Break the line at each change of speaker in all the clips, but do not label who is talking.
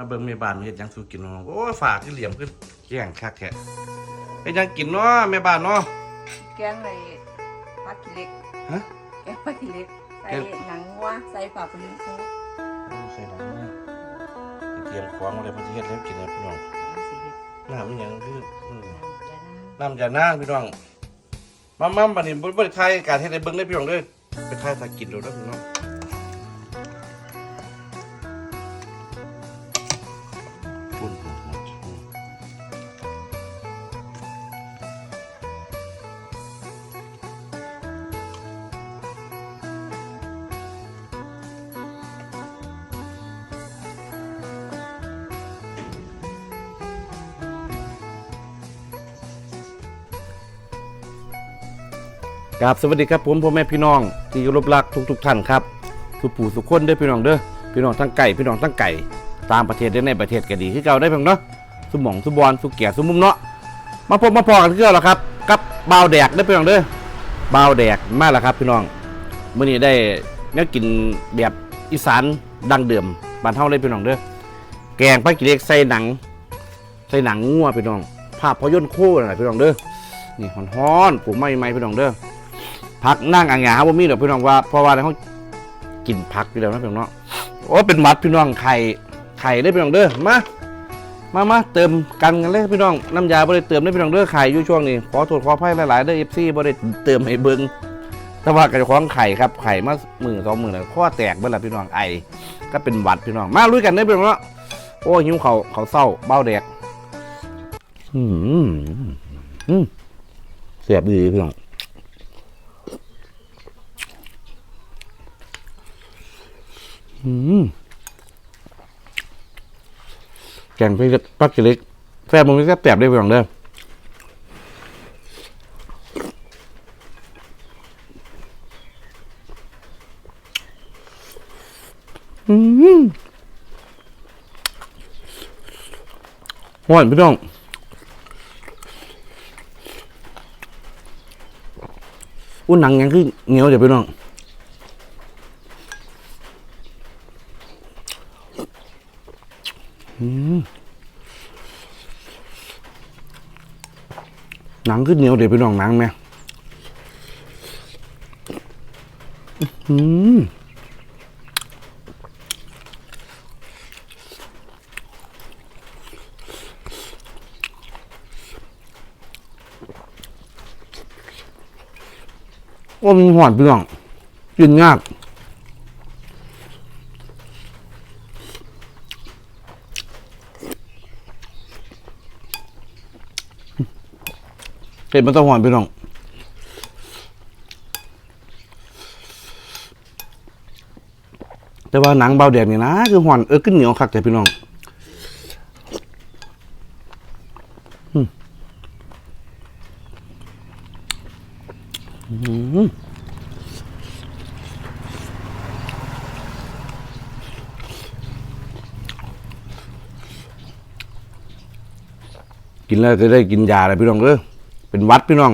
มาเบิ่งแม่บ้านเฮ็ดหยังสู่กินเนาะโอ้ยฝากที่เหลี่ยมขึ้นแย่งคักแท้เฮ็ดหยังกินเนาะแม่บ้านเนาะ
แกงในปลากิเล็ก
ฮะ
แกงปลากิเล็กใส่หนังวัวใส่ผักลิ้นฟู
โอ้ใส่หนังมาสิเตรียมของอะไรมาสิเฮ็ดแล้วกินแล้วพี่น้อง
สีเห็ด
น้ำอีหยังคืออืม
น้ำจะได้
น้ำยานางพี่น้องมามาบัดนี้บ่บ่ได้ถ่ายการเฮ็ดให้เบิ่งได้พี่น้องเด้อไปถ่ายถ้ากินโดดเด้อพี่น้อง ครับสวัสดีครับผมพ่อแม่พี่น้องที่เคารพรักทุกทุกท่านครับสุปู่สุขคนเด้อพี่น้องเด้อพี่น้องทั้งไก่พี่น้องทั้งไก่ตามประเทศได้ในประเทศก็ดีคือเก่าได้เพียงเนาะสมองสุบอลสุเกียรสุมุมเนาะมาพบมาพอกันคือเก่าแล้วครับกับบ่าวแดกได้พี่น้องเด้อบ่าวแดกมาแล้วครับ พี่น้องมื้อนี้ได้แนวกินแบบอีสานดังเดิมบ้านเฮาเลยพี่น้องเด้อแกงผักกีเล็กใส่หนัง ใส่หนังงัวพี่น้อง ภาพยนตร์โคู่นั่นแหละพี่น้องเด้อนี่ฮ้อนๆปลูไม้ไม้พี่น้องเด้อ พักนั่งอ่างหยาบ่มีดอกพี่น้องว่าเพราะว่าเขากินพักอยู่แล้วนะพี่น้องเนาะโอ้เป็นหมัดพี่น้องไข่ไข่ได้พี่น้องเด้อมามามาเติมกันกันเลยพี่น้องน้ำยาบ่ได้เติมได้พี่น้องเด้อไข่อยู่ช่วงนี้ขอโทษขออภัยหลายๆเด้อ FC บ่ได้เติมให้เบิ่งแต่ว่ากับเจ้องไข่ครับไข่มาหมือสองหมือแล้วข้อแตกเบิ่ล่ะพี่น้องไอก็เป็นหวัดพี่น้องมาลุยกันเด้พี่น้องโอ้หิวเขาเขาเศร้าเบ้าแดกอืมอืมเสียบดีพี่น้อง อืม แกงพริกปักกิล็กแฟนมึงไม่แซ่บแตบได้เพียงเด้ออืมหวานพี่น้องอุ้นหนังยังคือเหนียวเดี๋ยวพี่น้อง หนังขึ้นเหนียวเดี๋ยวไปลองหนังไหมอืมว่ามีหวานพี่น้องกินยาก เผ็ดมันต้องหวานพี่น้องแต่ว่าหนังเบาแดงนี่นะคือหวานเออขึ้นเหนียวคักแต่พี่น้องอืมอืมกินแล้วจะได้กินยาอะไรพี่น้องเด้อ เป็นวัดพี่น้อง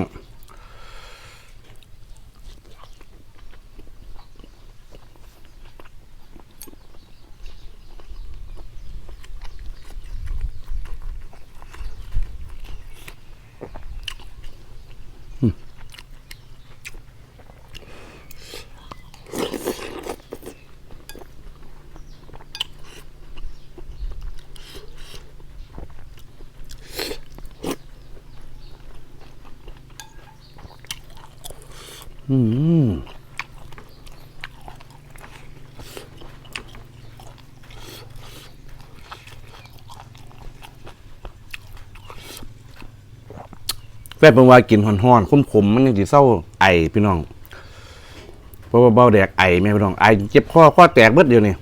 อืมแฟบเป็นว่ากินห่อนๆขมๆมมันยังสิเศร้าไอพี่น้องเพราะว่าเบาแดกไอแม่พี่น้องไอเจ็บคอข้อแตกเบิดเดียวนี่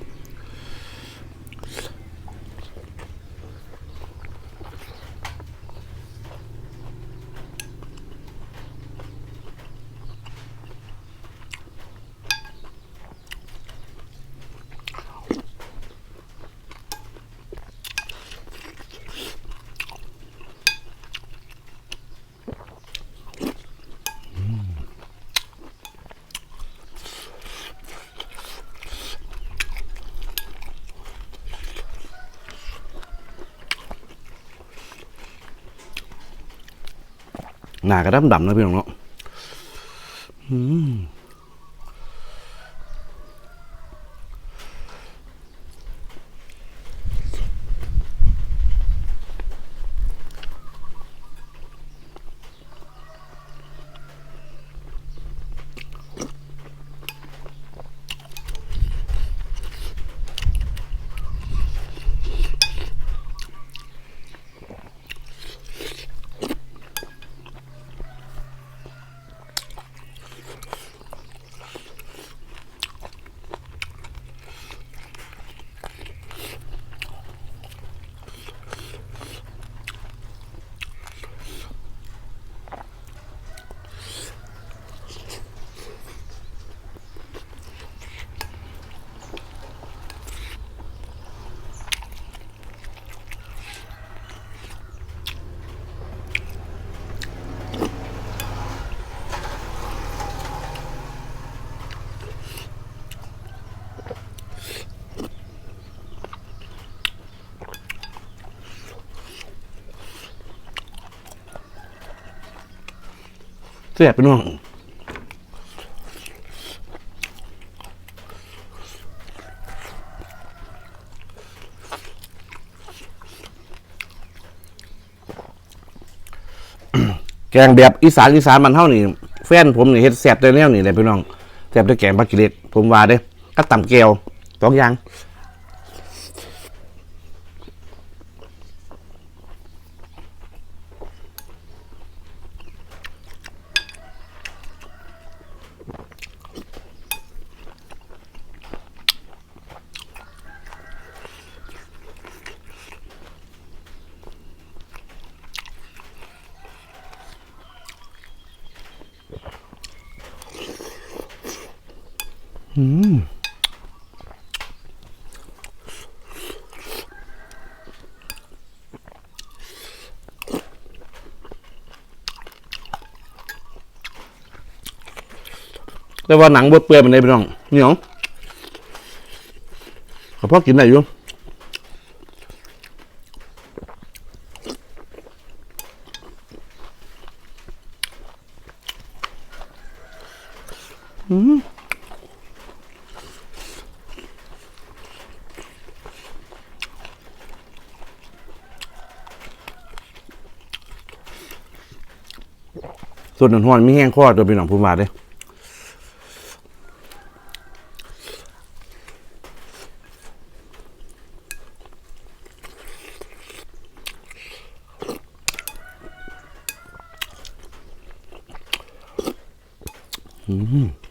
หนากระดำดำนะพี่น้องเนาะ อืมแซ่บพี่น้องแกงแบบอีสานอีสานมันเท่านี่แฟนผมนี่เฮ็ดแซ่บได้แนวนี่แหละพี่น้องแซ่บด้วยแกงผักกิเลสผมว่าเด้ก็ต่ำแก้วสองอย่าง แต่ว่าหนังบดเปื่อยมันได้พี่น้องเหนียวขอพ่อกินได้อยู่ ส่วนหนอนมีแห้งข้อตัวเป็นหนองพูนบาดเลยอืม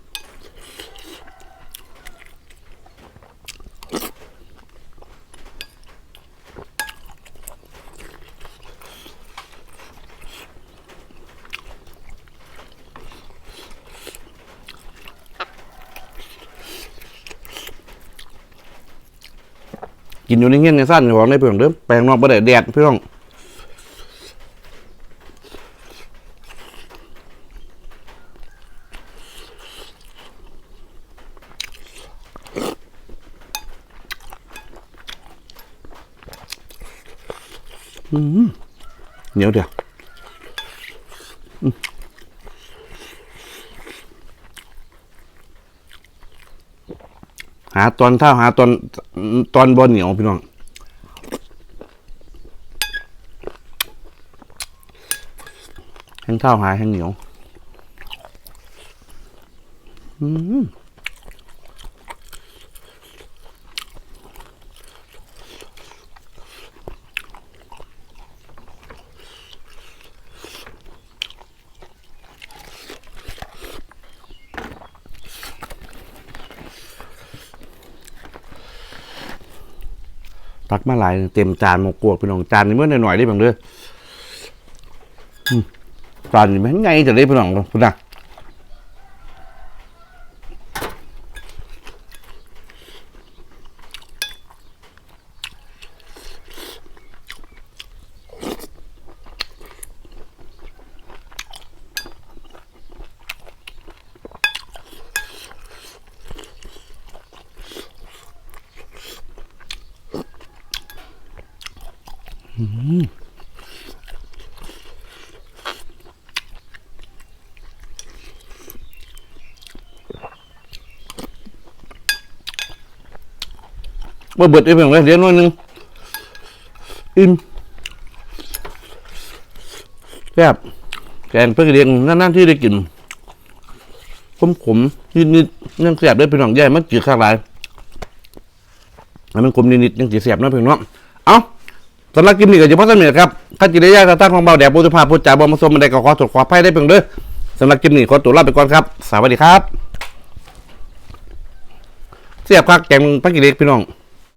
กินอยู่ในเงี้ยในสั้นอยู่ของในเพื่อนเด้อแปลงนอกประเดี๋ยวแดดพี่น้องอืมเหนียวเดียว หาตอนเท่าหาตอนตอนบอเหนียวพี่น้องแห้งเท่าหาแห้งเหนียว อืม ตักมาหลายเต็มจานหมกกวกพี่น้องจานนี้เมื่อหน่อยๆได้บ้างเด้ออืมจานนี้มันไงจะได้พี่น้องพุ่นนะ บ่เบิดได้เพียงเลยเดี๋ยวหน้อยนึงอิ่มแซ่บแกงเพื่อเรียงนั่นๆที่ได้กินขมขมนิดๆยังแซ่บได้พี่น้องใหญ่มันจืดข้างหลายให้มันขมนิดๆยังจืดแซ่บนาะพี่น้องเอ้าสำหรับกินนี่ก็จะพอสำเร็จครับข้าจิได้ยากกระตั้งของเบาแดดปุถุภาพพูดจาบอมาสมมันไดก็ขอตรวจขอไพ่ได้เพียงเด้อสำหรับกินนี่ขอตัวลาไปก่อนครับ สวัสดีครับ เสียบคักแกงปักกิเล็กพี่น้อง